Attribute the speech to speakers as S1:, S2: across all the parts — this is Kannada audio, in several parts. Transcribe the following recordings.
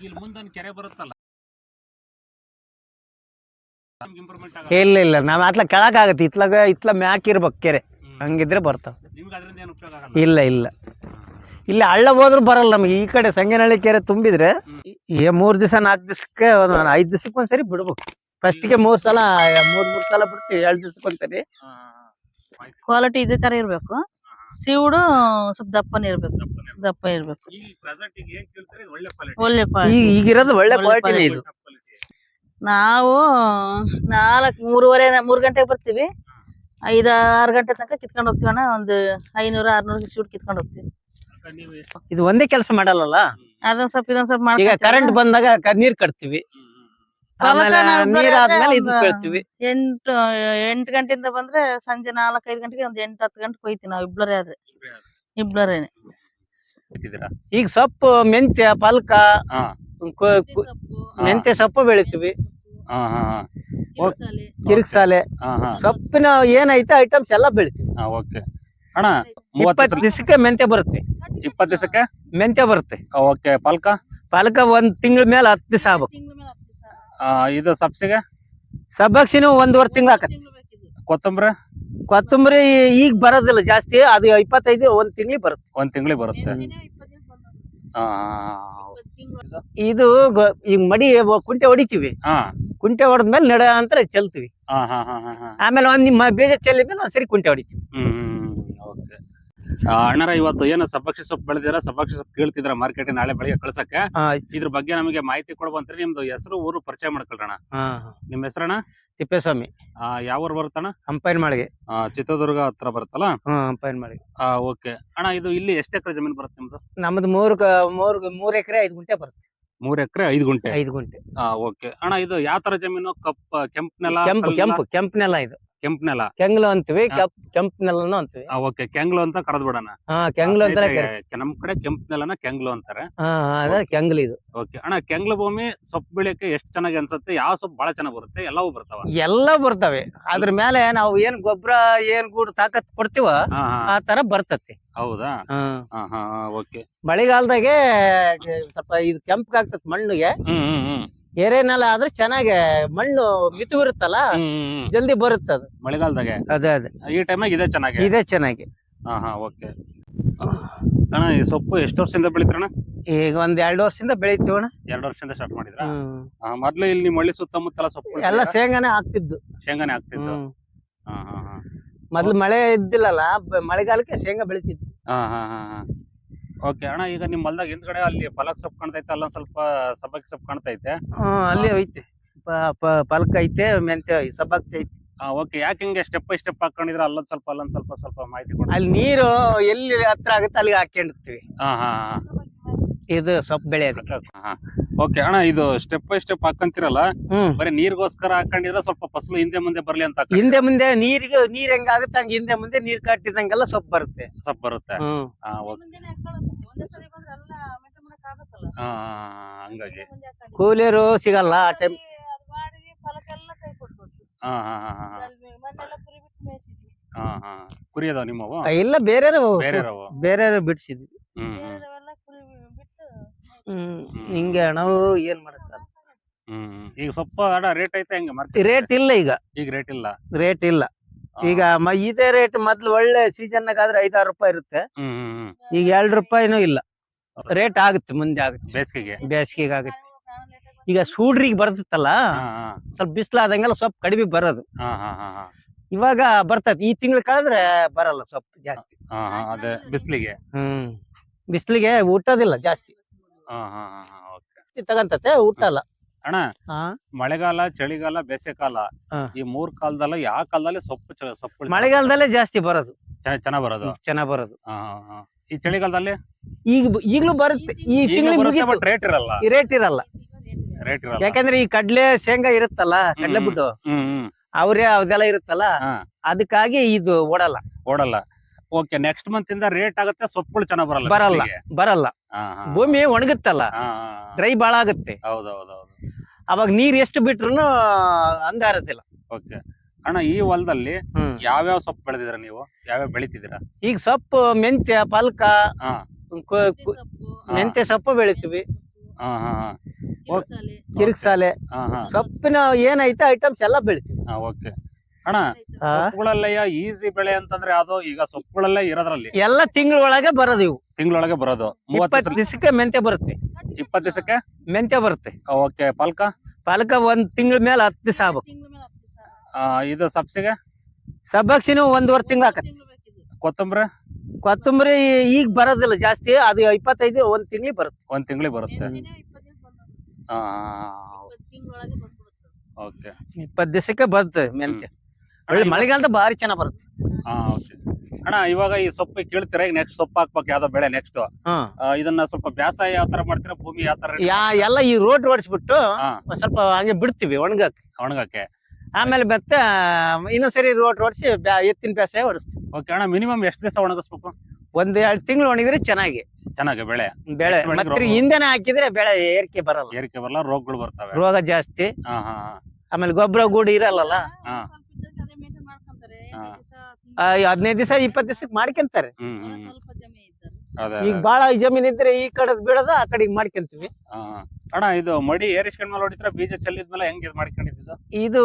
S1: ಇಲ್ಲಿ ಮುಂದೊಂದು ಕೆರೆ ಬರುತ್ತಲ್ಲ ಇಂಪ್ರೂವ್ಮೆಂಟ್
S2: ಇಲ್ಲ ಇಲ್ಲ ನಾವು ಅತ್ಲ ಕೆಳಗಾಗತ್ತೆ ಇತ್ಲಾಗ ಇತ್ಲ ಮ್ಯಾಕ್ ಇರ್ಬೇಕು ಕೆರೆ. ಹಂಗಿದ್ರೆ ಬರ್ತಾವ.
S1: ನಿಮ್ಗೆ ಅದರಿಂದ ಏನು ಉಪಯೋಗ ಆಗಲ್ಲ?
S2: ಇಲ್ಲ ಇಲ್ಲ. ಇಲ್ಲಿ ಹಳ್ಳ ಹೋದ್ರು ಬರಲ್ಲ ನಮಗೆ. ಈ ಕಡೆ ಸಂಗೇನಹಳ್ಳಿ ಕೆರೆ ತುಂಬಿದ್ರೆ ಈ ಮೂರ್ ದಿವಸ ನಾಲ್ಕು ದಿವಸಕ್ಕೆ ಒಂದು ಐದ್ ದಿವಸಕ್ಕೆ ಒಂದ್ಸರಿ ಬಿಡ್ಬೇಕು. ಫಸ್ಟಿಗೆ ಮೂರ್ ಸಲ ಮೂರ್ ಮೂರ್ ಸಲ ಬಿಡ್ತೀವಿ ಎರಡ್ ದಿವಸಕ್ಕೆ ಒಂದ್ಸರಿ.
S3: ಕ್ವಾಲಿಟಿ ಇದೇ ತರ ಇರ್ಬೇಕು. ಸೀವುಡು ಸ್ವಲ್ಪ ದಪ್ಪನೇ ಇರ್ಬೇಕು. ದಪ್ಪ ಇರ್ಬೇಕು.
S1: ಒಳ್ಳೆ ಕ್ವಾಲಿಟಿ
S3: ಒಳ್ಳೆ
S2: ಈಗ
S3: ಕ್ವಾಲಿಟಿ
S2: ಈಗಿರೋದು ಒಳ್ಳೆ ಇದು.
S3: ನಾವು ನಾಲ್ಕ್ ಮೂರುವರೆ ಮೂರ್ ಗಂಟೆಗೆ ಬರ್ತೀವಿ. ಐದ್ ಆರು ಗಂಟೆ ತನಕ ಕಿತ್ಕೊಂಡ್ ಹೋಗ್ತೀವಿ ಅಣ್ಣ. ಒಂದು ಐನೂರ ಆರ್ನೂರು ಸೀಟ್ ಕಿತ್ಕೊಂಡ್ ಹೋಗ್ತೀವಿ.
S2: ಇದು ಒಂದೇ ಕೆಲಸ ಮಾಡಲ್ಲ
S3: ಅದೊಂದ್ ಸ್ವಲ್ಪ ಇದೊಂದ್ ಸ್ವಲ್ಪ
S2: ಈಗ. ಕರೆಂಟ್ ಬಂದಾಗ ಕ- ನೀರ್ ಕಟ್ತೀವಿ. ಆಮೇಲೆ ಇದು
S3: ಒಂದು
S2: ಕೇಳ್ತೀವಿ.
S3: ಎಂಟು ಎಂಟು ಗಂಟೆಯಿಂದ ಬಂದ್ರೆ ಸಂಜೆ ನಾಲ್ಕೈದು ಗಂಟೆಗೆ ಒಂದ್ ಎಂಟು ಹತ್ತು ಗಂಟೆ ಹೋಯ್ತೀವಿ ನಾವು ಇಬ್ಳರೇ ಆದ್ರೆ. ಇಬ್ಬರೇನೆ
S1: ಗೊತ್ತಿದ್ದೀರಾ?
S2: ಈಗ ಸೊಪ್ಪು ಮೆಂತ್ಯ ಪಲ್ಕ
S1: ಹಾ.
S2: ಕು- ಕು- ಮೆಂತ್ಯ ಸೊಪ್ಪು ಬೆಳಿತೀವಿ.
S1: ಹಾ ಹಾ ಹಾ.
S2: ಕಿರಿಕ್ಸಾಲೆ
S1: ಹಾ ಹಾ.
S2: ಸೊಪ್ಪಿನ ಏನೈತೆ ಐಟಮ್ಸ್ ಎಲ್ಲ ಬೆಳಿತೀವಿ.
S1: ಹಾ ಓಕೆ. ಅಣ್ಣ ಮೂವತ್ತು
S2: ಇಪ್ಪತ್ತು ದಿವಸಕ್ಕೆ ಮೆಂತ್ಯ ಬರುತ್ತೆ.
S1: ಇಪ್ಪತ್ತು ದಿವಸಕ್ಕೆ?
S2: ಮೆಂತ್ಯ ಬರುತ್ತೆ.
S1: ಓಕೆ ಪಲ್ಕ?
S2: ಪಾಲಕ ಒಂದ್ ತಿಂಗಳ ಮೇಲೆ ಹತ್ತು ದಿವಸ ಆಗ್ಬೇಕು.
S1: ಆ, ಇದು ಸಬ್ಸಿಗೆ?
S2: ಸಬ್ಬಕ್ಸಿನೂ ಒಂದೂವರೆ ತಿಂಗಳ ಆಕತಿ
S1: ಕೊತ್ತಂಬರಿ?
S2: ಕೊತ್ತಂಬರಿ ಈಗ ಬರೋದಿಲ್ಲ ಜಾಸ್ತಿ ಅದು ಇಪ್ಪತ್ತೈದು ಒಂದ್ ತಿಂಗಳಿಗೆ ಬರುತ್ತೆ.
S1: ಒಂದ್ ತಿಂಗಳಿಗೆ ಬರುತ್ತೆ.
S2: ಇದು ಗೊ- ಈಗ ಮಡಿ ಒ- ಕುಂಟೆ ಹೊಡಿತೀವಿ.
S1: ಹಾ.
S2: ಕುಂಟೆ ಹೊಡೆದ್ಮೇಲೆ ನಡ ಅಂತ ಚೆಲ್ತೀವಿ.
S1: ಹಾ ಹಾ ಹಾ ಹಾ ಹಾ.
S2: ಆಮೇಲೆ ಒಂದ್ ನಿಮ್ಮ ಬೀಜ ಚೆಲ್ಲಿದ್ಮೇಲೆ ಸರಿ ಒಂದ್ಸರಿ ಕುಂಟೆ ಹೊಡಿತೀವಿ.
S1: ಹ್ಮ್. ಅಣ್ಣರ ಇವತ್ತು ಏನು ಸಬ್ಬಕ್ಷಿ ಸೊಪ್ಪು ಬೆಳೆದಿರ ಸಬ್ಬಕ್ಷಿ ಸೊಪ್ಪು ಕೇಳ್ತಿದ್ರ ಮಾರ್ಕೆಟ್ ನಾಳೆ ಬೆಳಿಗ್ಗೆ ಕಳ್ಸಕ್ಕೆ? ಇದ್ರ ಬಗ್ಗೆ ನಮಗೆ ಮಾಹಿತಿ ಕೊಡುವಂತ್ರಿ ನಿಮ್ದು ಹೆಸರು ಊರು ಪರಿಚಯ ಮಾಡ್ಕೊಳ್ರಣ. ನಿಮ್ ಹೆಸರಣ್ಣ?
S2: ತಿಪ್ಪೇಸ್ವಾಮಿ.
S1: ಯಾವ ಊರು ಬರುತ್ತಣ್ಣ?
S2: ಅಂಪೈನ್ ಮಾಳಿಗೆ
S1: ಆ, ಚಿತ್ರದುರ್ಗ ಹತ್ರ ಬರುತ್ತಲ್ಲ?
S2: ಹಂಪೈನ್ ಅಂಪೈನ್ ಮಾಳಿಗೆ
S1: ಓಕೆ. ಅಣ್ಣ ಇದು ಇಲ್ಲಿ ಎಷ್ಟು ಎಕರೆ ಜಮೀನು ಬರುತ್ತೆ ನಿಮ್ದು?
S2: ನಮ್ದು ಮೂರು ಮೂರು ಮೂರ್ ಎಕರೆ ಐದು ಗುಂಟೆ ಬರುತ್ತೆ.
S1: ಮೂರ್ ಎಕರೆ ಐದು ಗುಂಟೆ?
S2: ಐದು ಗುಂಟೆ.
S1: ಓಕೆ. ಅಣ್ಣ ಇದು ಯಾವ ತರ ಜಮೀನು? ಕಪ್ ಕೆಂಪ್ ನೆಲ
S2: ಕೆಂಪು ಕೆಂಪು ಕೆಂಪು ನೆಲ ಇದು.
S1: ಕೆಂಪ್ ನೆಲ.
S2: ಕೆಂಗ್ಲು ಅಂತೀವಿ. ಕೆಂಪ್ ಕೆಂಪು ನೆಲನು ಅಂತೀವಿ.
S1: ಓಕೆ ಕೆಂಗ್ಲು ಅಂತ ಕರೆದ್ ಬಿಡೋಣ
S2: ಹಾ ಕೆಂಗ್ಲು ಅಂತ
S1: ನಮ್ ಕಡೆ ಕೆಂಪ್ ನೆಲನ ಕೆಂಗ್ಲು ಅಂತಾರೆ.
S2: ಹಾ ಅದ ಕೆಂಗ್ಲು ಇದು.
S1: ಓಕೆ ಅಣ್ಣ ಕೆಂಗ್ಲು ಭೂಮಿ ಸೊಪ್ಪು ಬೆಳೆಯಕ್ಕೆ ಎಷ್ಟು ಚೆನ್ನಾಗಿ ಅನ್ಸುತ್ತೆ? ಯಾವ ಸೊಪ್ಪು ಬಹಳ ಚೆನ್ನಾಗಿ ಬರುತ್ತೆ? ಎಲ್ಲವೂ ಬರ್ತಾವ?
S2: ಎಲ್ಲ ಬರ್ತವೆ. ಅದ್ರ ಮೇಲೆ ನಾವು ಏನ್ ಗೊಬ್ಬರ ಏನ್ ಗೂಡು ತಾಕತ್ ಕೊಡ್ತೀವ ಆ ತರ ಬರ್ತತಿ.
S1: ಹೌದಾ?
S2: ಹ್ಮ್
S1: ಹಾ ಹಾ ಓಕೆ.
S2: ಮಳೆಗಾಲದಾಗೆ ಸ್ವಲ್ಪ ಇದು ಕೆಂಪ್ಗಾಗ್ತತ್ ಮಣ್ಣಿಗೆ. ನೆಲ ಆದ್ರೆ ಚೆನ್ನಾಗಿ ಮಣ್ಣು ಮಿತು ಇರುತ್ತಲ್ಲ ಜಲ್ದಿ ಬರುತ್ತೆ ಅದು
S1: ಮಳೆಗಾಲದಾಗ?
S2: ಅದೇ ಅದೇ.
S1: ಈ ಟೈಮಾಗ ಇದೆ ಚೆನ್ನಾಗಿ?
S2: ಇದೆ ಚೆನ್ನಾಗಿ.
S1: ಹಾ ಹಾ ಓಕೆ ಅಣ್ಣ ಈ ಸೊಪ್ಪು ಎಷ್ಟು ವರ್ಷದಿಂದ ಬೆಳಿತಾರಣ
S2: ಈಗ ಒಂದ್ ಎರಡು ವರ್ಷದಿಂದ ಬೆಳಿತೀವಣ
S1: ಎರಡು ವರ್ಷದಿಂದ ಸ್ಟಾರ್ಟ್ ಮಾಡಿದ್ರ?
S2: ಹ್ಮ್.
S1: ಮೊದ್ಲು ಇಲ್ಲಿ ನಿಮ್ಮ ಹಳ್ಳಿ ಸುತ್ತಮುತ್ತಲ ಸೊಪ್ಪು
S2: ಎಲ್ಲ? ಶೇಂಗಾನೆ ಆಗ್ತಿದ್ದು
S1: ಶೇಂಗಾನೆ ಆಗ್ತಿತ್ತು
S2: ಹ್ಮ್.
S1: ಹಾ ಹಾ ಹಾ.
S2: ಮೊದ್ಲು ಮಳೆ ಇದ್ದಿಲ್ಲಲ್ಲ ಬ- ಮಳೆಗಾಲಕ್ಕೆ ಶೇಂಗಾ ಬೆಳಿತಿದ್ವಿ.
S1: ಹಾ ಹಾ ಹಾ ಹಾ. ಓಕೆ ಅಣ್ಣ ಈಗ ನಿಮ್ಮ ಹೊಲ್ದಾಗ ಹಿಂದ್ಗಡೆ ಅಲ್ಲಿ ಪಲಕ್ ಸೊಪ್ಪು ಕಾಣ್ತೈತೆ ಅಲ್ಲ ಸ್ವಲ್ಪ ಸಬ್ಬಕ್ಕಿ ಸೊಪ್ಪು ಕಾಣ್ತೈತೆ?
S2: ಹ್ಮ್ ಅಲ್ಲಿ ಐತೆ. ಪ- ಪ- ಪಲ್ಕ ಐತೆ ಮೆಂತ್ಯ ಸಬ್ಬಕ್ಸಿ ಐತೆ.
S1: ಓಕೆ ಯಾಕೆ ಹಿಂಗೆ ಸ್ಟೆಪ್ ಬೈ ಸ್ಟೆಪ್ ಹಾಕೊಂಡಿದ್ರೆ ಅಲ್ಲೊಂದ್ ಸ್ವಲ್ಪ ಅಲ್ಲೊಂದ್ ಸ್ವಲ್ಪ ಸ್ವಲ್ಪ ಮಾಹಿತಿ ಕೊಡಿ
S2: ಅಲ್ಲಿ ನೀರು ಎಲ್ಲಿ ಹತ್ರ ಆಗುತ್ತೆ ಅಲ್ಲಿಗೆ ಹಾಕೊಂಡಿರ್ತೀವಿ
S1: ಹಾ ಹಾ.
S2: ಇದು ಸೊಪ್ಪು ಬೆಳೆಯೋದಕ್ಕೆ
S1: ಹಾ ಓಕೆ ಅಣ್ಣ ಇದು ಸ್ಟೆಪ್ ಬೈ ಸ್ಟೆಪ್ ಹಾಕಂತಿರಲ್ಲ
S2: ಹ್ಮ್.
S1: ಬರೀ ನೀರ್ಗೋಸ್ಕರ ಹಾಕೊಂಡಿದ್ರೆ ಸ್ವಲ್ಪ ಫಸಲು ಹಿಂದೆ ಮುಂದೆ ಬರ್ಲಿ ಅಂತ?
S2: ಹಿಂದೆ ಮುಂದೆ ನೀರಿಗೆ ನೀರ್ ಹೆಂಗ ಆಗುತ್ತೆ ಹಂಗ ಹಿಂದೆ ಮುಂದೆ ನೀರ್ ಕಟ್ಟಿದಂಗೆಲ್ಲ ಸೊಪ್ಪು ಬರುತ್ತೆ.
S1: ಸೊಪ್ಪು ಬರುತ್ತೆ.
S2: ಹ್ಮ್.
S1: ಹಾ ಓಕೆ ಹಾ ಹಾ, ಹಾ, ಹಂಗಾಗಿ.
S2: ಕೂಲಿಯರು ಸಿಗಲ್ಲ ಆ ಟೈಮ್
S1: ಹಾ ಹಾ ಹಾ ಹಾ ಹಾ. ಹಾ ಕುರಿ ಅದಾವ ನಿಮ್ಮವು?
S2: ಇಲ್ಲ ಬೇರೆ
S1: ಬೇರೆ ಅವು
S2: ಬೇರೆ ಬಿಡ್ಸಿದ್ವಿ.
S1: ಹ್ಮ್ ಹ್ಮ್.
S2: ಹ್ಮ್. ಹಿಂಗೆ ನಾವು ಏನ್ ಮಾಡ್ತಾರೆ
S1: ಹ್ಮ್. ಈಗ ಸ್ವಲ್ಪ ಅಡ ರೇಟ್ ಐತೆ ಹೆಂಗೆ ಮಾರ್ಕೆಟ್
S2: ರೇಟ್ ಇಲ್ಲ ಈಗ.
S1: ಈಗ ರೇಟ್ ಇಲ್ಲ?
S2: ರೇಟ್ ಇಲ್ಲ. ಈಗ ಮ- ಇದೇ ರೇಟ್ ಮೊದ್ಲು ಒಳ್ಳೆ ಸೀಸನ್ ಆದ್ರೆ ಐದಾರು ರೂಪಾಯಿ ಇರುತ್ತೆ.
S1: ಹ್ಮ್ ಹ್ಮ್ ಹ್ಮ್.
S2: ಈಗ ಎರಡು ರೂಪಾಯಿನೂ ಇಲ್ಲ. ರೇಟ್ ಆಗುತ್ತೆ ಮುಂದೆ ಆಗುತ್ತೆ.
S1: ಬೇಸಿಗೆಗೆ?
S2: ಬೇಸಿಗೆಗೆ ಆಗುತ್ತೆ. ಈಗ ಸೂಡ್ರಿಗೆ ಬರ್ತತ್ತಲ್ಲ?
S1: ಹಾ ಹಾ.
S2: ಸ್ವಲ್ಪ ಬಿಸಿಲಾದಂಗೆಲ್ಲ ಸ್ವಲ್ಪ ಕಡಿಮೆ ಬರೋದು.
S1: ಹಾ ಹಾ ಹಾ ಹಾ.
S2: ಇವಾಗ ಬರ್ತದೆ. ಈ ತಿಂಗಳು ಕಳೆದ್ರೆ ಬರಲ್ಲ ಸ್ವಲ್ಪ ಜಾಸ್ತಿ.
S1: ಹಾ ಹಾ ಅದೇ. ಬಿಸಿಲಿಗೆ?
S2: ಹ್ಮ್. ಬಿಸಿಲಿಗೆ ಊಟದಿಲ್ಲ ಜಾಸ್ತಿ. ತಗಂತತೆ ಊಟಲ್ಲ
S1: ಅಣ್ಣ
S2: ಹಾ
S1: ಮಳೆಗಾಲ ಚಳಿಗಾಲ ಬೇಸಿಗೆಕಾಲ. ಈ ಮೂರ್ ಕಾಲದಲ್ಲ ಯಾವ ಕಾಲದಲ್ಲಿ ಸೊಪ್ಪು ಸೊಪ್ಪು
S2: ಮಳೆಗಾಲದಲ್ಲೇ ಜಾಸ್ತಿ ಬರೋದು.
S1: ಚೆನ್ನಾಗ್ ಬರೋದು?
S2: ಚೆನ್ನಾಗ್ ಬರೋದು.
S1: ಈ ಚಳಿಗಾಲದಲ್ಲಿ?
S2: ಈಗ ಈಗಲೂ ಬರುತ್ತೆ. ಈ ತಿಂಗಳು
S1: ರೇಟ್ ಇರಲ್ಲ.
S2: ರೇಟ್ ಇರಲ್ಲ.
S1: ರೇಟ್ ಇರಲ್ಲ.
S2: ಯಾಕಂದ್ರೆ ಈ ಕಡ್ಲೆ ಶೇಂಗಾ ಇರುತ್ತಲ್ಲ ಕಡ್ಲೆ. ಬಿಟ್ಟು ಅವ್ರೇ ಅದೆಲ್ಲ ಇರುತ್ತಲ್ಲ. ಅದಕ್ಕಾಗಿ ಇದು ಓಡಲ್ಲ.
S1: ಓಡಲ್ಲ. ಓಕೆ ನೆಕ್ಸ್ಟ್ ಮಂತ್ ಇಂದ ರೇಟ್ ಆಗುತ್ತೆ ಸೊಪ್ಪುಗಳು ಚೆನ್ನಾಗ್ ಬರಲ್ಲ
S2: ಬರಲ್ಲ. ಬರಲ್ಲ. ಭೂಮಿ ಒಣಗುತ್ತಲ್ಲ. ಡ್ರೈ ಬಾಳ ಆಗುತ್ತೆ. ಅವಾಗ ನೀರ್ ಎಷ್ಟು ಬಿಟ್ರು ಅಂದಾರದಿಲ್ಲ
S1: ಓಕೆ. ಅಣ್ಣ ಈ ಹೊಲದಲ್ಲಿ ಯಾವ್ಯಾವ ಸೊಪ್ಪು ಬೆಳೆದಿದ್ರ ನೀವು? ಯಾವ್ಯಾವ ಬೆಳಿತಿದ್ದೀರಾ?
S2: ಈಗ ಸೊಪ್ಪು ಮೆಂತ್ಯ ಪಲ್ಕ ಮೆಂತ್ಯ ಸೊಪ್ಪು. ಬೆಳಿತೀವಿ.
S1: ಹಾ ಹಾ ಹಾ.
S3: ಕಿರ್ಸಾಲೆ,
S2: ಕಿರಿಕ್ಸಾಲೆ.
S1: ಹಾ ಹಾ.
S2: ಸೊಪ್ಪಿನ ಏನೈತೆ ಐಟಮ್ಸ್ ಎಲ್ಲ ಬೆಳಿತೀವಿ.
S1: ಹಾ ಓಕೆ. ಅಣ್ಣ
S2: ಆ?
S1: ಸೊಪ್ಪುಗಳಲ್ಲೇ ಈಸಿ ಬೆಳೆ ಅಂತಂದ್ರೆ ಅದು ಈಗ ಸೊಪ್ಪುಗಳಲ್ಲೇ ಇರೋದ್ರಲ್ಲಿ.
S2: ಎಲ್ಲ ತಿಂಗಳೊಳಗೆ ಬರೋದು ಇವು.
S1: ತಿಂಗಳೊಳಗೆ ಬರೋದು. ಮೂವತ್ತು
S2: ಇಪ್ಪತ್ತು ದಿವಸಕ್ಕೆ ಮೆಂತೆ ಬರುತ್ತೆ.
S1: ಇಪ್ಪತ್ತು ದಿವಸಕ್ಕೆ?
S2: ಮೆಂತೆ ಬರುತ್ತೆ.
S1: ಓಕೆ ಪಲ್ಕ?
S2: ಪಾಲಕ ಒಂದ್ ತಿಂಗಳ ಮೇಲೆ ಹತ್ತು ದಿವಸ ಆಗ್ಬೇಕು.
S3: ತಿಂಗ್ಳ ಮೇಲೆ ಹತ್ತು ದಿವ್ಸ.
S1: ಆ, ಇದು ಸಬ್ಸಿಗೆ?
S2: ಸಬ್ಬಕ್ಸಿನೂ ಒಂದೂವರೆ ತಿಂಗಳ
S1: ಕೊತ್ತಂಬರಿ?
S2: ಕೊತ್ತಂಬರಿ ಈಗ ಬರೋದಿಲ್ಲ ಜಾಸ್ತಿ ಅದು ಇಪ್ಪತ್ತೈದು ಒಂದ್ ತಿಂಗಳಿಗೆ ಬರುತ್ತೆ.
S1: ಒಂದ್ ತಿಂಗಳಿಗೆ ಬರುತ್ತೆ. ಓಕೆ.
S2: ಇಪ್ಪತ್ತು ದಿವಸಕ್ಕೆ ಬರುತ್ತೆ ಮೆಂತ್ಯ. ಒಳ್ಳೆ ಮಳೆಗಾಲದ ಭಾರಿ ಚೆನ್ನಾಗ್ ಬರುತ್ತೆ.
S1: ಹಾ ಓಕೆ ಅಣ್ಣ ಇವಾಗ ಈ ಸೊಪ್ಪು ಕೇಳ್ತೀರ? ಈಗ ನೆಕ್ಸ್ಟ್ ಸೊಪ್ಪು ಹಾಕ್ಬೇಕು ಯಾವ್ದೋ ಬೆಳೆ ನೆಕ್ಸ್ಟ್
S2: ಹಾ.
S1: ಇದನ್ನ ಸ್ವಲ್ಪ ಬ್ಯಾಸಾಯ ಯಾವ ತರ ಮಾಡ್ತೀರಾ? ಭೂಮಿ ಯಾವ ತರ
S2: ಯಾ ಎಲ್ಲ ಈ ರೋಡ್ ಓಡಿಸ್ಬಿಟ್ಟು
S1: ಹಾ.
S2: ಸ್ವಲ್ಪ ಹಂಗೆ ಬಿಡ್ತೀವಿ ಒಣಗಕ್ಕೆ.
S1: ಒಣಗಕ್ಕೆ.
S2: ಆಮೇಲೆ ಮತ್ತೆ ಇನ್ನೊಂದ್ಸರಿ ರೋಡ್ ಓಡಿಸಿ ಎತ್ತಿನ ಬ್ಯಾಸಾಯ ಓಡಿಸ್ತೀವಿ.
S1: ಓಕೆ ಅಣ್ಣ ಮಿನಿಮಮ್ ಎಷ್ಟು ದಿವಸ ಒಣಗಿಸ್ಬೇಕು?
S2: ಒಂದ್ ಎರಡ್ ತಿಂಗಳು ಒಣಗಿದ್ರೆ ಚೆನ್ನಾಗಿ.
S1: ಚೆನ್ನಾಗಿ ಬೆಳೆ.
S2: ಬೆಳೆ.
S1: ಎಷ್ಟು ಬೆಳೆಗೆ
S2: ಮತ್ತೆ
S1: ರೋಗ?
S2: ಹಿಂದೆನೆ ಹಾಕಿದ್ರೆ ಬೆಳೆ ಏರಿಕೆ ಬರಲ್ಲ.
S1: ಏರಿಕೆ ಬರಲ್ಲ ರೋಗಗಳು ಬರ್ತವೆ.
S2: ರೋಗ ಜಾಸ್ತಿ.
S1: ಹಾ ಹಾ
S2: ಆಮೇಲೆ ಗೊಬ್ಬರ ಗೂಡು ಇರಲ್ಲ
S1: ಹಾ.
S3: ಸ್ವಲ್ಪ ಇದ್ದಕ್ಕೆ ಅದೇ maintain ಮಾಡ್ಕೊಂತಾರೆ.
S1: ಹಾ.
S3: ಎಂಟು ದಿವ್ಸ,
S2: ಹದಿನೈದು ದಿವಸ ಇಪ್ಪತ್ತು ದಿವಸಕ್ಕೆ ಮಾಡ್ಕೊಂತಾರೆ. ಈಗ ಬಾಳ ಜಮೀನ್ ಇದ್ರೆ ಈ ಕಡೆ ಬಿಡದ ಆ ಕಡೆ ಮಾಡ್ಕೊಂತೀವಿ.
S1: ಅಣ್ಣ ಇದು ಮಡಿ ಏರಿಸ್ಕೊಂಡ್ ಮೇಲೆ ಹೊಡಿತ್ರ ಬೀಜ ಚೆಲ್ಲಿದ್ಮೇಲೆ ಹೆಂಗ್ ಇದು ಮಾಡ್ಕೊಂಡಿದ್ದು
S2: ಇದು?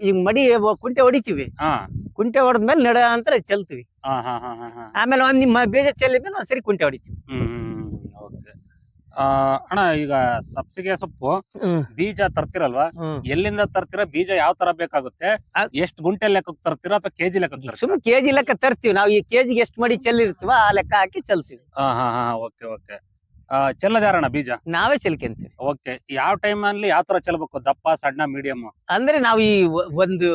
S2: ಈಗ ಮಡಿ ಕುಂಟೆ ಹೊಡಿತೀವಿ.
S1: ಹಾ.
S2: ಕುಂಟೆ ಹೊಡೆದ್ಮೇಲೆ ನಡ ಅಂತ ಚೆಲ್ತೀವಿ.
S1: ಹಾ ಹಾ ಹಾ ಹಾ ಹಾ.
S2: ಆಮೇಲೆ ಒಂದ್ ನಿಮ್ಮ ಬೀಜ ಚೆಲ್ಲಿದ್ಮೇಲೆ ಒಂದ್ಸರಿ ಕುಂಟೆ ಹೊಡಿತೀವಿ.
S1: ಅಣ್ಣ ಈಗ ಸಬ್ಸಿಗೆ ಸೊಪ್ಪು
S2: ಹ್ಮ್.
S1: ಬೀಜ ತರ್ತಿರಲ್ವಾ?
S2: ಹ್ಮ್.
S1: ಎಲ್ಲಿಂದ ತರ್ತೀರಾ? ಬೀಜ ಯಾವ ತರ ಬೇಕಾಗುತ್ತೆ?
S2: ಎಷ್ಟು
S1: ಎಷ್ಟ್ ಗುಂಟೆ ಲೆಕ್ಕಕ್ಕೆ ತರ್ತೀರಾ ಅಥವಾ ಕೆಜಿ ಲೆಕ್ಕ ತರ್ತೀರಾ?
S2: ಕೆಜಿ ಲೆಕ್ಕ ತರ್ತೀವಿ. ನಾವು ಈ ಕೆಜಿಗೆ ಎಷ್ಟು ಮಡಿ ಚೆಲ್ಲಿರ್ತೀವ ಆ ಲೆಕ್ಕ ಹಾಕಿ ಚಲ್ತೀವಿ.
S1: ಹಾ ಹಾ ಹಾ ಓಕೆ ಓಕೆ. ಚೆಲ್ಲದಾರಣ ಬೀಜ?
S2: ನಾವೇ ಚೆಲ್ಕೊಂತೀವಿ.
S1: ಓಕೆ. ಯಾವ ಟೈಮ್ ಅಲ್ಲಿ ಯಾವ ತರ ಚೆಲ್ಬೇಕು? ದಪ್ಪ ಸಣ್ಣ ಮೀಡಿಯಂ
S2: ಅಂದ್ರೆ ನಾವು ಈ ಒ- ಒಂದು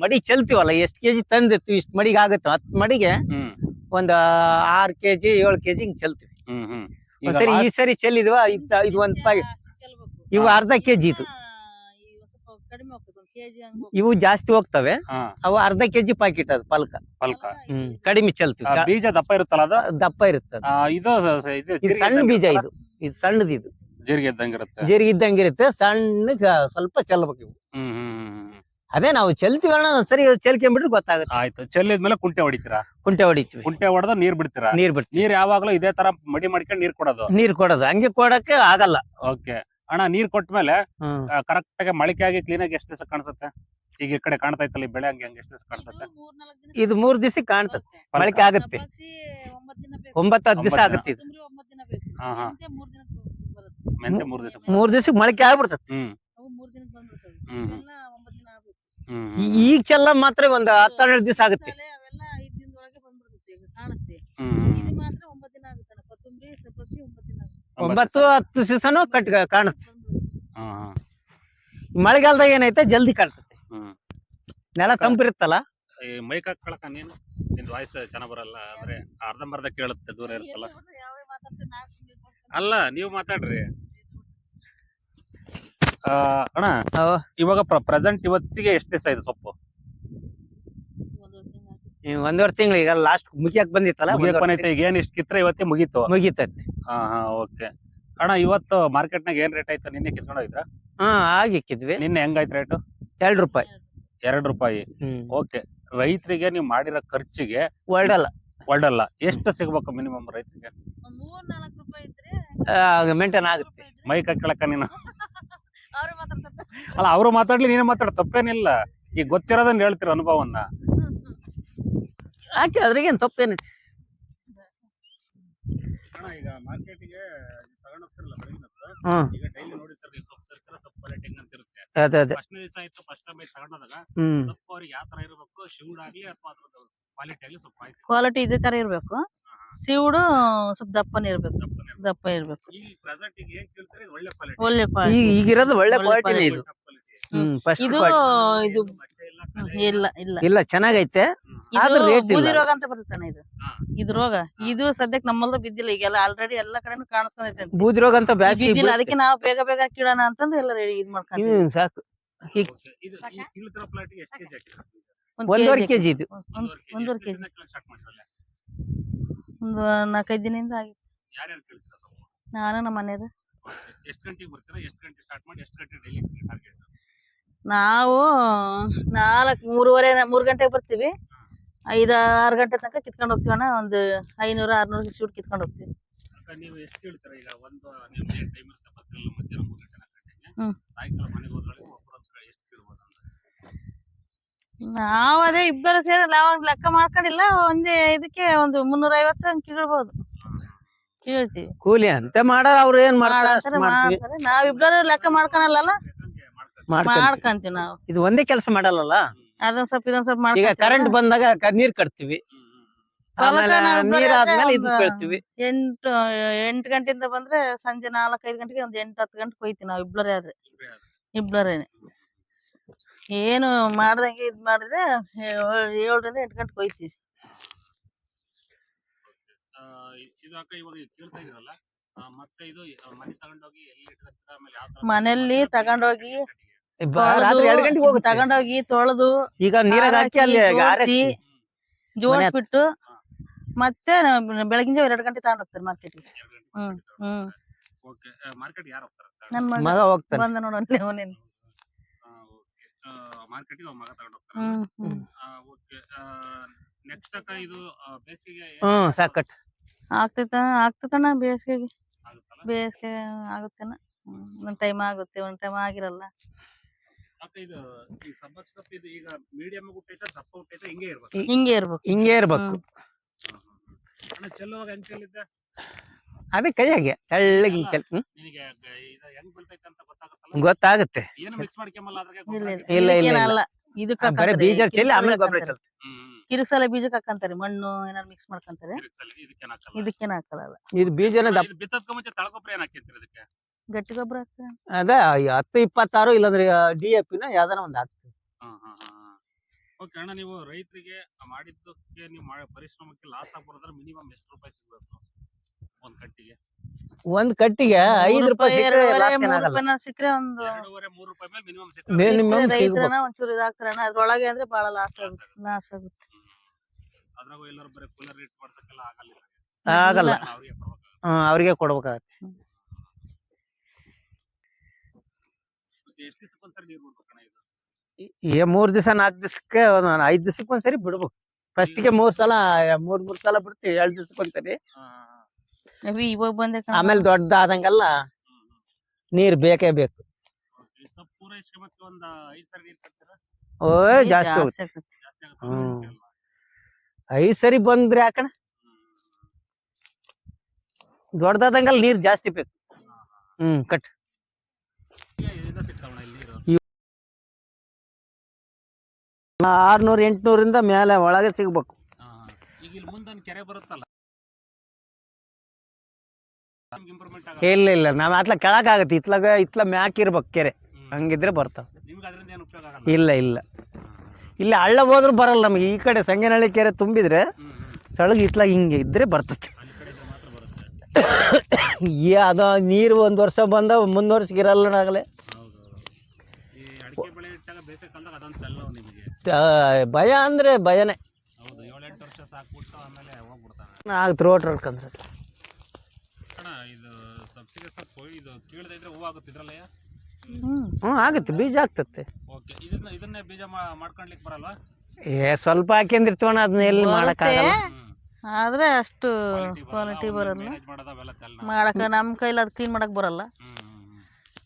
S2: ಮಡಿ ಚೆಲ್ತೀವಲ್ಲ ಎಷ್ಟು ಕೆಜಿ ತಂದಿರ್ತೀವಿ ಇಷ್ಟು ಮಡಿಗೆ ಆಗುತ್ತೆ ಹತ್ತು ಮಡಿಗೆ
S1: ಹ್ಮ್.
S2: ಒಂದ್ ಆರ್ ಕೆಜಿ ಏಳು ಕೆಜಿ ಹಿಂಗ್ ಚೆಲ್ತೀವಿ.
S1: ಹ್ಮ್ ಹ್ಮ್.
S2: ಒಂದ್ಸರಿ ಈ ಸರಿ ಚೆಲ್ಲಿದ್ವ? ಇದ್ ಇದು ಒಂದ್ ಇವು ಅರ್ಧ ಕೆಜಿ ಇದು
S3: ಇವು ಸ್ವಲ್ಪ ಕಡಿಮೆ ಹೋಗ್ತದೆ ಒಂದ್ ಕೆಜಿ
S2: ಇವು ಜಾಸ್ತಿ ಹೋಗ್ತವೆ. ಅವು ಅರ್ಧ ಕೆಜಿ ಪಾಕಿಟ್ ಅದು ಪಲ್ಕ.
S1: ಪಲ್ಕ.
S2: ಹ್ಮ್ ಕಡಿಮೆ ಚೆಲ್ತೀವಿ
S1: ಬೀಜ ದಪ್ಪ ಇರುತ್ತಲ್ಲ ಅದು?
S2: ದಪ್ಪ ಇರುತ್ತೆ
S1: ಇದು ಇದು
S2: ಸಣ್ಣ ಬೀಜ ಇದು. ಇದು ಸಣ್ಣದು ಇದು
S1: ಜೀರಿಗೆ ಇದ್ದಂಗಿರುತ್ತೆ.
S2: ಜೀರಿಗೆ ಇದ್ದಂಗಿರುತ್ತೆ ಸಣ್ಣ ಸಣ್ಣಗ ಸ್ವಲ್ಪ ಚೆಲ್ಬೇಕು ಇವು. ಅದೇ ನಾವು ಚೆಲ್ತೀವಣ್ಣ ಸರಿ ಚೆಲ್ಕೊಂಡ್ಬಿಟ್ರೆ ಗೊತ್ತಾಗುತ್ತೆ.
S1: ಆಯ್ತು ಚೆಲ್ಲಿದ್ಮೇಲೆ ಕುಂಟೆ ಹೊಡಿತೀರಾ?
S2: ಕುಂಟೆ ಹೊಡಿತೀವಿ.
S1: ಕುಂಟೆ ಹೊಡೆದ ನೀರ್ ಬಿಡ್ತೀರಾ?
S2: ನೀರ್ ಬಿಡ್ತೀವಿ.
S1: ನೀರ್ ಯಾವಾಗ್ಲೂ ಇದೇ ತರ ಮಡಿ ಮಾಡ್ಕೊಂಡು ನೀರ್ ಕೊಡೋದು?
S2: ನೀರ್ ಕೊಡೋದು. ಹಂಗೆ ಕೊಡಕ್ಕೆ ಆಗಲ್ಲ.
S1: ಓಕೆ. ಅಣ್ಣ ನೀರ್ ಕೊಟ್ಮೇಲೆ ಕರೆಕ್ಟ್ ಆಗಿ ಮೊಳಕೆ ಆಗಿ ಕ್ಲೀನ್ ಆಗಿ ಎಷ್ಟು ದಿವಸ ಕಾಣಿಸುತ್ತೆ? ಈಗ ಈ ಕಡೆ ಕಾಣ್ತಾ ಇತ್ತಲ್ಲ ಈ ಬೆಳೆ ಹಂಗೆ ಹಂಗೆ ಎಷ್ಟು ದಿವಸ ಕಾಣಿಸುತ್ತೆ?
S3: ಇದು ಮೂರ್
S2: ದಿವಸ ಕಾಣ್ತದೆ. ಮಳಿಕೆ ಆಗುತ್ತೆ.
S3: ಸಬ್ಬಕ್ಸಿ ದಿನ ಬೇಕು.
S2: ಒಂಬತ್ತು ಹತ್ತು ದಿವಸ ಆಗುತ್ತೆ ಇದು.
S1: ಹಾ,
S3: ಮೂರ್
S1: ದಿವಸ
S2: ಮೂರ್ ದಿವಸ ಮೊಳಕೆ ಆಗ್ಬಿಡ್ತದೆ.
S1: ಹ್ಮ್.
S2: ಈಗ ಚೆಲ್ಲ ಮಾತ್ರ ಒಂದ್ ಹತ್ತೆರಡು ಹನ್ನೆರಡು ದಿವಸ ಆಗುತ್ತೆ.
S3: ಅವೆಲ್ಲ ಐದ್ ದಿನದೊಳಗೆ ಬಂದ್ಬಿಡುತ್ತೆ ಈಗ ಕಾಣುತ್ತೆ.
S1: ಹ್ಮ್ ಹ್ಮ್.
S3: ಇದು ಮಾತ್ರ ಒಂಬತ್ತ್ ದಿನ ಆಗುತ್ತಲ್ಲ ಕೊತ್ತಂಬರಿ ಸಬ್ಬಕ್ಸಿ ಒಂಬತ್ತ್ ದಿನ ಆಗುತ್ತೆ.
S2: ಒಂಬತ್ತು ಹತ್ತು ದಿವಸನು ಕಟ್
S1: ಕಾಣಿಸ್ತು.
S2: ಮಳೆಗಾಲದಾಗ ಏನೈತೆ ಜಲ್ದಿ ಕಾಣ್ತದೆ.
S1: ಹ್ಮ್.
S2: ನೆಲ ತಂಪಿರುತ್ತಲ್ಲ?
S1: ಈ ಮೈಕ್ ಹಾಕೊಳಕ ನೀನು? ನಿನ್ ವಾಯ್ಸ್ ಚೆನ್ನಾಗ್ ಬರಲ್ಲ ಅಂದ್ರೆ ಅರ್ಧಂಬರ್ಧ ಕೇಳುತ್ತೆ ದೂರ ಇರುತ್ತಲ್ಲ.
S3: ಮಾತಾಡ್ತಾರೆ,
S1: ಅಲ್ಲ ನೀವು ಮಾತಾಡ್ರಿ. ಅಣ್ಣ. ಇವಾಗ ಪ್ರೆಸೆಂಟ್ ಇವತ್ತಿಗೆ ಎಷ್ಟು ದಿವಸ ಇದೆ ಸೊಪ್ಪು?
S3: ಒಂದೂವರೆ ತಿಂಗ್ಳು
S2: ಈಗ ಲಾಸ್ಟ್ ಮುಗಿಯಕ್ ಬಂದಿತ್ತಲ್ಲ?
S1: ಮುಗಿಯಕ್
S2: ಒಂದೂವರೆ
S1: ಬಂದೈತೆ ಈಗ ಏನ್ ಇಷ್ಟ ಕಿತ್ರೆ ಇವತ್ತೇ ಮುಗೀತು?
S2: ಮುಗೀತೈತಿ.
S1: ಹಾ ಹಾ ಓಕೆ ಅಣ್ಣ ಇವತ್ತು ಮಾರ್ಕೆಟ್ ನಾಗ ಏನ್ ರೇಟ್ ಆಯ್ತು? ನಿನ್ನೆ ಕಿತ್ಕೊಂಡು ಹೋಗಿದ್ರ?
S2: ಹಾ ಆಗಿಕ್ಕಿದ್ವಿ
S1: ನಿನ್ನೆ ಹೆಂಗಾಯ್ತು ರೇಟ್
S2: ಎರಡು ರೂಪಾಯಿ.
S1: ಎರಡು ರೂಪಾಯಿ. ಓಕೆ ರೈತರಿಗೆ ನೀವು ಮಾಡಿರೋ ಖರ್ಚಿಗೆ
S2: ಒಳ್ಳಲ್ಲ
S1: ಒಳ್ಳಲ್ಲ ಎಷ್ಟು ಸಿಗ್ಬೇಕು ಮಿನಿಮಮ್ ರೈತರಿಗೆ?
S3: ಮೈ ಮೂರ್ ನಾಲ್ಕು ರೂಪಾಯಿ ಇದ್ರೆ
S2: ಮೇಂಟೈನ್ ಆಗುತ್ತೆ.
S1: ಮೈಕ್ ಹಾಕೊಳಕ ನೀನು. ಅಲ್ಲ ಅವರು ಮಾತಾಡ್ಲಿ ನೀನೇ ಮಾತಾಡ ತಪ್ಪೇನಿಲ್ಲ. ಈಗ ಗೊತ್ತಿರೋದನ್ನ ಹೇಳ್ತೀರ ಅನುಭವನ್ನ?
S2: ಯಾಕೆ ಅದ್ರಾಗೇನ್ ತಪ್ಪೇನೈತಿ
S1: ಅಣ್ಣ ಈಗ ಮಾರ್ಕೆಟಿಗೆ ತಗೊಂಡ್ ಹೋಗ್ತಿರಲ್ಲ
S2: ಹ್ಮ್
S1: ಈಗ ಡೈಲಿ ನೋಡಿರ್ತಾರೆ ನೀವು ಸೊಪ್ಪು ತರ್ತೀರ ಸೊಪ್ಪು ರೇಟ್ ಹೆಂಗ್ ಅಂತ ಇರುತ್ತೆ.
S2: ಅದೇ ಅದೇ.
S1: ಫಸ್ಟ್ನೇ ದಿವಸ ಆಯ್ತು ಫಸ್ಟ್ ಟೈಮ್ ತಗೊಂಡೋದಾಗ
S2: ಹ್ಮ್.
S1: ಸೊಪ್ಪು ಅವ್ರಿಗೆ ಯಾವ ತರ ಇರಬೇಕು ಶಿವುಡ್ ಆಗ್ಲಿ ಅಥವಾ ಅದ್ರದ್ದು ಕ್ವಾಲಿಟಿ ಆಗ್ಲಿ ಸೊಪ್ಪು ಆಯ್ತು.
S3: ಕ್ವಾಲಿಟಿ ಇದೇ ತರ ಇರ್ಬೇಕು. ಸಿವುಡು ಸ್ವಲ್ಪ ದಪ್ಪನೇ ಇರ್ಬೇಕು ದಪ್ಪ ಇರ್ಬೇಕು
S1: ಒಳ್ಳೆ ಕ್ವಾಲಿಟಿ
S3: ಒಳ್ಳೆ
S2: ಈಗ
S3: ಕ್ವಾಲಿಟಿ
S2: ಈಗಿರೋದು ಒಳ್ಳೆ
S3: ಒಳ್ಳೆ
S2: ಕ್ವಾಲಿಟಿನೇ ಇದು. ಹ್ಮ್ ಫಸ್ಟ್
S3: ಇದು ಇದು ಇಲ್ಲ ಇಲ್ಲ.
S2: ಇಲ್ಲ ಚೆನ್ನಾಗೈತೆ. ಆದ್ರೆ
S3: ಇದು
S2: rate
S3: ಬೂದಿ ರೋಗ ಅಂತ ಬರುತ್ತಾನೆ ಇದು. ಇದು ರೋಗ. ಇದು ಸದ್ಯಕ್ಕೆ ನಮ್ಮಲ್ಲೂ ಬಿದ್ದಿಲ್ಲ. ಈಗೆಲ್ಲ ಆಲ್ರೆಡಿ ಎಲ್ಲಾ ಕಡೆನೂ ಕಾಣಿಸ್ಕೊಂಡೈತೆ ಅಂತ.
S2: ಬೂದಿ ರೋಗ ಅಂತ
S3: ಇದು
S2: ಬ್ಯಾಸಿಗೆ
S3: ಬಿದ್ದಿಲ್ಲ. ಅದಕ್ಕೆ ನಾವು ಬೇಗ ಬೇಗ ಕೀಳೋಣ ಅಂತಂದು ಎಲ್ಲ ರೆಡಿ ಇದ್ ಮಾಡ್ಕೊಂತೀವಿ.
S2: ಹ್ಮ್ ಸಾಕು. ಒಂದೂವರೆ
S3: ಕೆಜಿ
S2: ಇದು.
S3: ಒಂದ್- ಒಂದೂವರೆ ಕೆಜಿ. ಒಂದು ನಾಲ್ಕೈದು ದಿನದಿಂದ ಆಗಿತ್ತು.
S1: ಯಾರ್ಯಾರು ಕೇಳ್ತೀರಾ ಸೊಪ್ಪು
S3: ನಾನು ನಮ್ಮ ಮನೇದು
S1: ಎಷ್ಟು ಗಂಟೆಗೆ ಬರ್ತೀರಾ? ಎಷ್ಟು ಗಂಟೆ ಸ್ಟಾರ್ಟ್ ಮಾಡಿ ಎಷ್ಟು ಗಂಟೆ ಡೈಲಿ ಟಾರ್ಗೆಟ್
S3: ನಾವು ನಾಲ್ಕ್ ಮೂರುವರೆ ಮೂರ್ ಗಂಟೆಗೆ ಬರ್ತೀವಿ. ಐದ್ ಆರು ಗಂಟೆ ತನಕ ಕಿತ್ಕೊಂಡ್ ಹೋಗ್ತೀವಣ್ಣ ಒಂದು ಐನೂರು ಆರ್ನೂರು ಸೂಟ್ ಕಿತ್ಕೊಂಡ್ ಹೋಗ್ತೀವಿ.
S1: ನೀವು ಎಷ್ಟು ಹೇಳ್ತೀರಾ? ಈಗ ಒಂದು ನೀವು ಟೈಮ್ ಇರುತ್ತೆ ರಾತ್ರಿ ಮಧ್ಯಾಹ್ನ ಮೂರು ಗಂಟೆ ನಾಲ್ಕು ಗಂಟೆಗೆ.
S3: ಹ್ಮ್.
S1: ಸಾಯಂಕಾಲ ಮನೆಗೆ ಹೋದ್ರೊಳಗೆ ಒಬ್ಬರು ಅಂತ ಎಷ್ಟು ಇರ್ಬೋದು ಅಂತ
S3: ನಾವ್ ಅದೇ ಇಬ್ಬರು ಸೇರಿ ನಾವ್ ಲೆಕ್ಕ ಮಾಡ್ಕೊಂಡಿಲ್ಲ ಒಂದೇ ಇದಕ್ಕೆ ಒಂದು ಮುನ್ನೂರ ಐವತ್ತು ಹಂಗ್ ಕೀಳ್ಬೋದು ಕೀಳ್ತೀವಿ
S2: ಕೂಲಿ ಅಂತ ಮಾಡಾರ ಅವ್ರು ಏನ್ ಮಾಡ್ತಾರೆ
S3: ಮಾಡಂತಾರೆ
S2: ಮಾಡ್ತೀವಿ.
S3: ಮಾಡ್ತಾರೆ. ನಾವಿಬ್ಬರು ಲೆಕ್ಕ ಮಾಡ್ಕೊಳಲ್ಲ
S2: ಮಾಡ್ಕೊಂತೀವಿ.
S3: ಮಾಡ್ಕಂತೀವಿ ನಾವು.
S2: ಇದು ಒಂದೇ ಕೆಲಸ ಮಾಡಲ್ಲಲ್ಲ?
S3: ಅದೊಂದ್ ಸ್ವಲ್ಪ ಇದೊಂದ್ ಸ್ವಲ್ಪ
S2: ಈಗ
S3: ಮಾಡ್ಕೊಂತೀವಿ
S2: ಕರೆಂಟ್ ಬಂದಾಗ ಕ- ನೀರ್ ಕಟ್ತೀವಿ. ಆಮೇಲೆ
S3: ನಾವು
S2: ನೀರ್ ಆದ್ಮೇಲೆ
S3: ಒಂದು-
S2: ಕಳ್ತೀವಿ
S3: ಎಂಟು ಎಂಟು ಗಂಟೆಯಿಂದ ಬಂದ್ರೆ ಸಂಜೆ ನಾಲ್ಕೈದು ಗಂಟೆಗೆ ಒಂದ್ ಎಂಟು ಹತ್ತು ಗಂಟೆ ಕೊಯ್ತೀವಿ ನಾವು ಇಬ್ಬರೇ ಆದ್ರೆ. ಇಬ್ಬರೇನೆ ಏನು ಮಾಡ್ದಂಗೆ ಇದ್ ಮಾಡಿದ್ರೆ ಏಳ್- ಏಳರಿಂದ ಎಂಟು ಗಂಟೆ ಕೊಯ್ತೀವಿ. ಮನೆಯಲ್ಲಿ ತಗೊಂಡೋಗಿ ತಗೊಂಡೋಗಿ ತೊಳೆದು
S2: ಈಗ ನೀರಾಗ ಹಾಕಿ ಅಲ್ಲಿ
S3: ಜೋಡಿಸ್ಬಿಟ್ಟು ಮತ್ತೆ ಬೆಳಗಿನ ಜಾವ ಎರಡು ಗಂಟೆ ತಗೊಂಡ್ ಹೋಗ್ತಾರೆ ಮಾರ್ಕೆಟ್ ಹ್ಮ್ ಹ್ಮ್.
S1: ಓಕೆ ಮಾರ್ಕೆಟ್ ಯಾರು ಹೋಗ್ತಾರೆ?
S3: ನನ್ ಮಗ
S2: ಹೋಗ್ತಾನೆ.
S3: ಬಂದ ನೋಡೋಣ ಅವನೇನು.
S1: ಮಾರ್ಕೆಟಿಗೆ ಮಗ ತಗೊಂಡು ಹೋಗ್ತಾರೆ ನೆಕ್ಸ್ಟ್ ಅಕ್ಕ ಇದು ಬೇಸಿಗೆ
S2: ಹ್ಮ್ ಸಾಕಟ್.
S3: ಆಗ್ತೈತ ಆಗ್ತದಣ್ಣ ಬೇಸಿಗೆಗೆ. ಬೇಸಿಗೆ ಆಗುತ್ತೆನ? ಒಂದ್ ಟೈಮ್ ಆಗುತ್ತೆ ಒಂದ್ ಟೈಮ್ ಆಗಿರಲ್ಲ.
S1: ಅಕ್ಕ ಇದು ಈ ಸಬ್ಬಕ್ ಸೊಪ್ಪು ಇದು ಈಗ ಮೀಡಿಯಂ ಹುಟ್ಟೈತೆ ದಪ್ಪ ಹುಟ್ಟೈತೆ ಹಿಂಗೆ ಇರ್ಬೇಕು?
S3: ಹಿಂಗೆ ಇರ್ಬೇಕು.
S2: ಹಿಂಗೆ ಇರ್ಬೇಕು.
S1: ಅಣ್ಣ ಚೆಲ್ಲುವಾಗ ಹೆಂಗ್ ಚೆಲ್ಲಿದ್ದೆ
S2: ಅದೇ ಕೈಯಾಗೆ ತೆಳ್ಳಗೆ
S1: ಗೊತ್ತಾಗುತ್ತಲ್ಲ?
S2: ಗೊತ್ತಾಗುತ್ತೆ.
S3: ಇಲ್ಲ ಇಲ್ಲ. ಇದಕ್ಕೆ
S2: ಬರೀ ಬೀಜ ಚೆಲ್ಲಿ ಆಮೇಲೆ ಗೊಬ್ಬರ ಚೆಲ್
S1: ಹ್ಮ್ ಹ್ಮ್.
S3: ಕಿರಿಕ್ಸಾಲೆ ಬೀಜಕ್ಕೆ ಹಾಕಂತಾರೆ. ಮಣ್ಣು ಏನಾದ್ರು ಮಿಕ್ಸ್ ಮಾಡ್ಕಂತಾರೆ.
S1: ಇದಕ್ಕೇನ ಹಾಕಲ್ಲ?
S2: ಇದು ಬೀಜನ
S3: ಗಟ್ಟಿ ಗೊಬ್ಬರ
S2: ಅದ ಹತ್ತು ಇಪ್ಪತ್ತಾರು ಇಲ್ಲಾಂದ್ರೆ ಡಿ ಎ ಪಿನ ಯಾವ್ದಾರ ಒಂದು ಹಾಕ್ತೀವಿ.
S1: ಹಾ ಹಾ ಹಾ ಓಕೆ ಅಣ್ಣ ನೀವು ರೈತರಿಗೆ ಮಾಡಿದ್ದಕ್ಕೆ ನೀವು ಮಾಡೋ ಪರಿಶ್ರಮಕ್ಕೆ ಲಾಸ್ ಆಗ್ಬಾರ್ದ್ರೆ ಮಿನಿಮಮ್ ಎಷ್ಟು ರೂಪಾಯಿ ಸಿಗ್ಬೇಕು? ಒಂದ್ ಕಟ್ಟಿಗೆ.
S2: ಒಂದ್ ಕಟ್ಟಿಗೆ ಐದು ರೂಪಾಯಿ ಸಿಕ್ಕರೆ
S3: ಎರಡೂವರೆ,
S2: ಲಾಸ್
S3: ಮೂರು
S2: ಏನಾಗಲ್ಲ
S3: ಸಿಕ್ಕರೆ ಒಂದು
S1: ಎರಡೂವರೆ ಮೂರು ರೂಪಾಯಿ ಮೇಲೆ ಮಿನಿಮಮ್
S2: Minimum
S3: ಸಿಕ್ಕರೆ
S2: ಸಿಗ್ಬೇಕು.
S3: ರೈತರನ್ನ ಒಂಚೂರು ಅದ್ರೊಳಗೆ ಅಂದ್ರೆ ಬಹಳ ಲಾಸ್ ಆಗುತ್ತೆ ಲಾಸ್ ಆಗುತ್ತೆ.
S1: ಅದ್ರಾಗೂ ಎಲ್ಲರೂ ಬರೀ ಕೂಲರ್ ರೇಟ್ ಮಾಡ್ಸಕ್ಕೆಲ್ಲ ಆಗಲ್ಲ. ಅವ್ರಿಗೆ
S2: ಕೊಡ್ಬೇಕಾಗತ್ತೆ. ಈ ಮೂರ್ ದಿವಸ ನಾಲ್ಕು ದಿವಸಕ್ಕೆ ಒಂದ್ ಐದ್ ದಿವಸಕ್ಕೆ ಒಂದ್ಸರಿ ಬಿಡ್ಬೇಕು. ಫಸ್ಟಿಗೆ ಮೂರ್ ಸಲ ಮೂರ್ ಮೂರ್ ಸಲ ಬಿಡ್ತೀವಿ ಎರಡ್ ದಿವಸಕ್ಕೆ ಒಂದ್ಸರಿ.
S3: ಅವಿ ಇವಾಗ ಬಂದೆ
S2: ಆಮೇಲೆ ದೊಡ್ಡ
S1: ಆದಂಗಲ್ಲ ಹ್ಮ್
S2: ನೀರ್ ಬೇಕೇ ಬೇಕು.
S1: ಸೊಪ್ಪು ಪೂರೈಸಿ ಒಂದ್ ಐದ್ ಸರಿ ನೀರ್ ಕಟ್ತೀರಾ?
S2: ಓಯ್ ಜಾಸ್ತಿ ಹೋಗುತ್ತೆ.
S3: ಆಗುತ್ತೆ.
S1: ಜಾಸ್ತಿ ಆಗುತ್ತೆ.
S2: ಹ್ಮ್. ಐದ್ ಸರಿ ಬಂದ್ರೆ ಯಾಕಣ
S1: ದೊಡ್ಡದಾದಂಗಲ್ಲ
S2: ದೊಡ್ಡದಾದಂಗೆಲ್ಲ ನೀರ್ ಜಾಸ್ತಿ ಬೇಕು. ಹ್ಮ್ ಕಟ್.
S1: ಇಲ್ಲಿ ನೀರು?
S2: ಆರ್ನೂರ್ ಎಂಟ್ನೂರಿಂದ ಮೇಲೆ ಒಳಗೆ ಸಿಗ್ಬೇಕು.
S1: ಹಾ. ಈಗ ಇಲ್ಲಿ ಮುಂದೊಂದು ಕೆರೆ ಬರುತ್ತಲ್ಲ.
S2: ಇಲ್ಲ ಇಲ್ಲ ನಾವ್ ಅತ್ಲ ಕೆಳಕ್ ಆಗತ್ತೆ. ಇತ್ಲಾಗ ಇತ್ಲ ಮ್ಯಾಕ್ ಇರ್ಬೇಕು ಕೆರೆ. ಹಂಗಿದ್ರೆ ಬರ್ತಾವ. ಇಲ್ಲ ಇಲ್ಲ. ಇಲ್ಲ ಹಳ್ಳ ಹೋದ್ರು ಬರಲ್ಲ ನಮಗೆ. ಈ ಕಡೆ ಸಂಗೇನಹಳ್ಳಿ ಕೆರೆ ತುಂಬಿದ್ರೆ. ಸಳಗ್ ಇತ್ಲಾಗ ಹಿಂಗೆ ಇದ್ರೆ ಬರ್ತದೆ. ಏ ಅದ ನೀರು ಒಂದ್ ವರ್ಷ ಬಂದ ಮುಂದ್ ವರ್ಷಕ್ಕೆ ಇರಲ್ಲ ಆಗಲೇ
S1: ಭಯ ಈ ಅಡಿಕೆ ಬೆಳೆ ಇಟ್ಟಾಗ ಬೇಸಿಗೆ ಕಾಲದಾಗ ಅದೊಂದು ಸೆಲ್ಲು ನಿಮಗೆ
S2: ಭಯ ಅಂದ್ರೆ ಭಯನೇ
S1: ಹೌದು ಏಳೆಂಟು ವರ್ಷ ಸಾಕ್ಬಿಟ್ಟು ಆಮೇಲೆ ಹೋಗ್ಬಿಡ್ತಾನೆ
S2: ಆಗತ್ತೆ ರೋಡ್ ಹೊಡ್ಕಂದ್ರೆ
S1: ಅಣ್ಣ ಇದು ಇದು ಕೀಳದಿದ್ರೆ ಹೂವು ಆಗುತ್ತೆ ಇದ್ರಲ್ಲೇ?
S3: ಹ್ಮ್
S2: ಹ್ಞೂ ಆಗುತ್ತೆ ಬೀಜ ಆಗ್ತತ್ತೆ.
S1: ಓಕೆ ಇದನ್ನ ಇದನ್ನೇ ಬೀಜ ಮಾ- ಮಾಡ್ಕೊಳ್ಲಿಕ್ಕೆ ಬರಲ್ವಾ?
S2: ಏ ಸ್ವಲ್ಪ ಹಾಕ್ಯಂದಿರ್ತೀವಣ್ಣ ಅದನ್ನ ಎಲ್ಲಿ ಮಾಡೋಕ್ಕಾಗಲ್ಲ.
S3: ಆದ್ರೆ ಅಷ್ಟು
S1: ಕ್ವಾಲಿಟಿ
S3: ಬರಲ್ಲ
S1: ಮ್ಯಾನೇಜ್ ಮಾಡೋದು ಅವೆಲ್ಲ ತೆಲ್ಲ
S3: ಮಾಡಕ ನಮ್ ಕೈಲಿ ಅದ್ ಕ್ಲೀನ್ ಮಾಡಕ್ ಬರಲ್ಲ.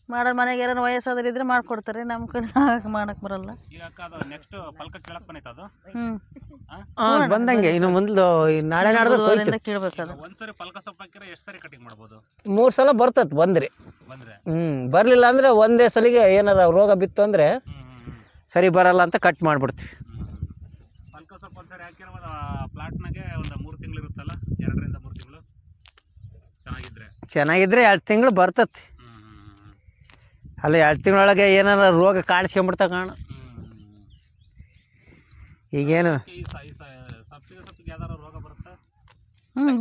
S3: ಮಾಡೋರ್ ಮನೆಗೆ ಯಾರು ವಯಸ್ಸಾದ್ರೆ ಇದ್ರೆ ಮಾಡ್ಕೊಡ್ತಾರೆ ನಮ್ಮ ಕಡೆ ಮಾಡಕ್ ಬರಲ್ಲ.
S1: ಈಗ ಅಕ್ಕ ಅದು ನೆಕ್ಸ್ಟ್ ಪಲ್ಕ ಕೇಳಕ್ ಬಂದೈತೆ ಅದು?
S3: ಹ್ಮ್.
S2: ಬಂದಂಗೆ. ಇನ್ನು ಮುಂದೆ ನಾಳೆ ನಾಡ್ದು
S3: ಕೇಳ್ಬೇಕು
S2: ಕೊಯ್ತು
S3: ಕೀಳ್ಬೇಕದು
S1: ಒಂದ್ಸರಿ ಪಲ್ಕ ಸೊಪ್ಪು ಹಾಕಿದ್ರೆ ಎಷ್ಟು ಸರಿ ಕಟಿಂಗ್ ಮಾಡ್ಬೋದು?
S2: ಮೂರ್ ಸಲ ಬರ್ತತ್ ಬಂದ್ರಿ.
S1: ಬಂದ್ರೆ?
S2: ಹ್ಮ್ ಬರ್ಲಿಲ್ಲ ಅಂದ್ರೆ ಒಂದೇ ಸಲಿಗೆ ಏನಾರ ರೋಗ ಬಿತ್ತು ಅಂದ್ರೆ ಸರಿ ಬರಲ್ಲ ಅಂತ ಕಟ್ ಮಾಡ್ಬಿಡ್ತೀವಿ.
S1: ಪಲ್ಕ ಸೊಪ್ಪು ಒಂದ್ಸರಿ ಹಾಕಿರೋ ಪ್ಲಾಟ್ನಾಗೆ ಒಂದು ಮೂರು ತಿಂಗಳು ಇರುತ್ತಲ್ಲ? ಎರಡರಿಂದ ಮೂರು ತಿಂಗಳು? ಚೆನ್ನಾಗಿದ್ರೆ?
S2: ಚೆನ್ನಾಗಿದ್ರೆ ಎರಡು ತಿಂಗಳು ಬರ್ತತಿ. ಅಲ್ಲ ಎರಡು ತಿಂಗಳೊಳಗೆ ಏನಾರ ರೋಗ ಕಾಣಿಸ್ಕೊಂಬಿಡ್ತಾ ಕಾಣ. ಈಗೇನು?
S1: ಸಬ್ಸಿಡಿ ರೋಗ ಬರುತ್ತಾ?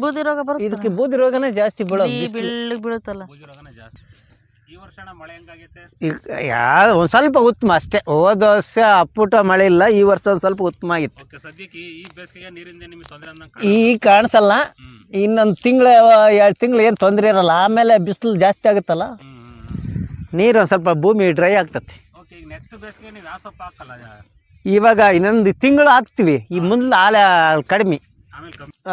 S3: ಬೂದಿ ರೋಗ
S2: ಇದಕ್ಕೆ ಬೂದಿ ರೋಗನೇ ಜಾಸ್ತಿ ಬೀಳೋದು.
S3: ಬೆಳ್ಳಗ್ ಬೀಳುತ್ತಲ್ಲ.
S1: ಬೂದಿ
S2: ಈಗ ಯಾವ ಒಂದು ಸ್ವಲ್ಪ ಉತ್ತಮ ಅಷ್ಟೇ. ಹೋದ ವರ್ಷ ಅಪ್ಪುಟ ಮಳೆ ಇಲ್ಲ ಈ ವರ್ಷ ಒಂದು ಸ್ವಲ್ಪ ಉತ್ತಮ ಆಗಿತ್ತು.
S1: ಓಕೆ ಸದ್ಯಕ್ಕೆ ಈ- ಈ ನೀರಿಂದ ನಿಮಗೆ ತೊಂದರೆ ಅನ್ನಂಗ್
S2: ಈಗ ಕಾಣಿಸಲ್ಲ. ಇನ್ನೊಂದು ತಿಂಗಳ ಎರಡು ತಿಂಗಳು ಏನು ತೊಂದರೆ ಇರಲ್ಲ. ಆಮೇಲೆ ಬಿಸಿಲು ಜಾಸ್ತಿ ಆಗುತ್ತಲ್ಲ? ನೀರು ಒಂದು ಸ್ವಲ್ಪ ಭೂಮಿ ಡ್ರೈ ಆಗ್ತತಿ
S1: ಓಕೆ ಈಗ ನೆಕ್ಸ್ಟ್ ಬೇಸಿಗೆ ನೀವು ಯಾವ ಹಾಕಲ್ಲ?
S2: ಇವಾಗ ಇನ್ನೊಂದು ತಿಂಗಳು ಹಾಕ್ತಿವಿ. ಈ ಮುಂದೆ ಆಲೆ ಕಡಿಮೆ.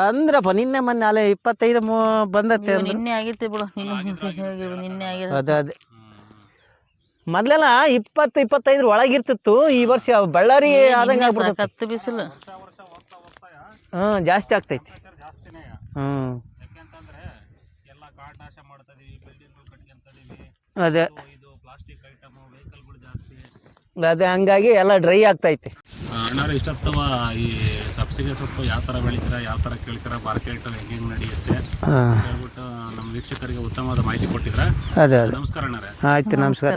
S2: ಅಂದ್ರಪ್ಪ ನಿನ್ನೆ ಮೊನ್ನೆ ಆಲೆ ಇಪ್ಪತ್ತೈದು ಮೂ ಬಂದತ್ತೆ
S3: ನಿನ್ನೆ ಆಗಿತ್ತು ಬಿಡು ನಿನ್ನೆ ನಿನ್ನೆ ಆಗಿರೋ
S2: ಅದೇ ಅದೇ.
S1: ಹ್ಮ್.
S2: ಮೊದ್ಲೆಲ್ಲ ಇಪ್ಪತ್ತು ಇಪ್ಪತ್ತೈದ್ರ ಒಳಗಿರ್ತಿತ್ತು. ಈ ವರ್ಷ ಬಳ್ಳಾರಿ ಆದಂಗ ಆಗ್ಬಿಡ್ತು
S3: ಕತ್ತು ಬಿಸಿಲು.
S2: ಹ್ಮ್ ಜಾಸ್ತಿ ಆಗ್ತೈತಿ.
S1: ಟೆಂಪರೇಚರ್
S2: ಅದೇ.
S1: ಇದು- ಇದು ಪ್ಲಾಸ್ಟಿಕ್ ಐಟಮ್ ವೆಹಿಕಲ್ಗಳು ಜಾಸ್ತಿ.
S2: ಅದೇ ಹಂಗಾಗಿ ಎಲ್ಲ ಡ್ರೈ ಆಗ್ತೈತಿ.
S1: ಅಣ್ಣಾರು ಇಷ್ಟೊತ್ತವ ಈ ಸಬ್ಸಿಗೆ ಸೊಪ್ಪು ಯಾವ ಥರ ಬೆಳಿತೀರಾ ಯಾವ ಥರ ಕೇಳ್ತೀರಾ ಮಾರ್ಕೆಟ್ ಹೆಂಗೆ ಹೆಂಗೆ ನಡೆಯುತ್ತೆ ಹೇಳ್ಬಿಟ್ಟು ನಮ್ಮ ವೀಕ್ಷಕರಿಗೆ ಉತ್ತಮವಾದ ಮಾಹಿತಿ ಕೊಟ್ಟಿದ್ರ
S2: ಅದೇ ಅದೇ.
S1: ನಮಸ್ಕಾರ ಅಣ್ಣಾರೆ
S2: ಆಯ್ತು
S3: ನಮಸ್ಕಾರ.